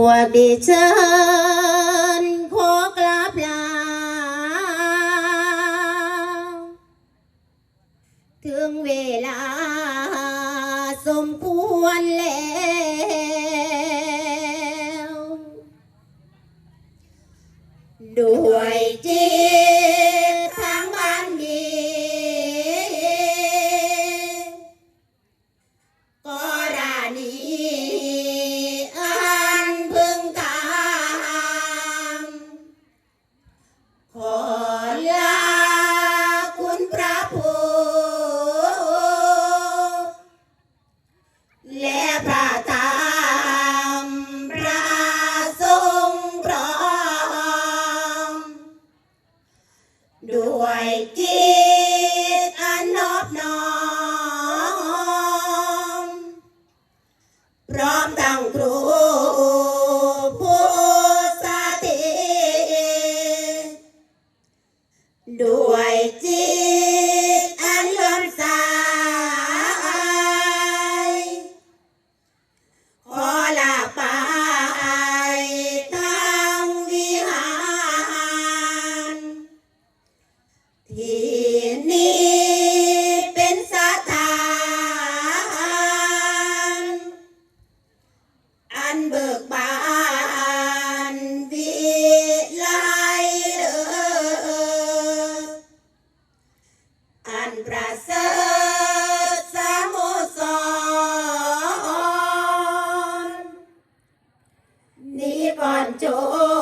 วกดิฉันขอกราบลา ถึงเวลาสมควรแล้วด้วยจิต ขอลาคุณพระผู้และพระธรรมพระทรงฆ์พร้อมด้วยจิตอันนอบน้อม นี่เป็นสถานอันเบิกบานวิไลเลิศอันประเสริฐสโมสรนิกรจน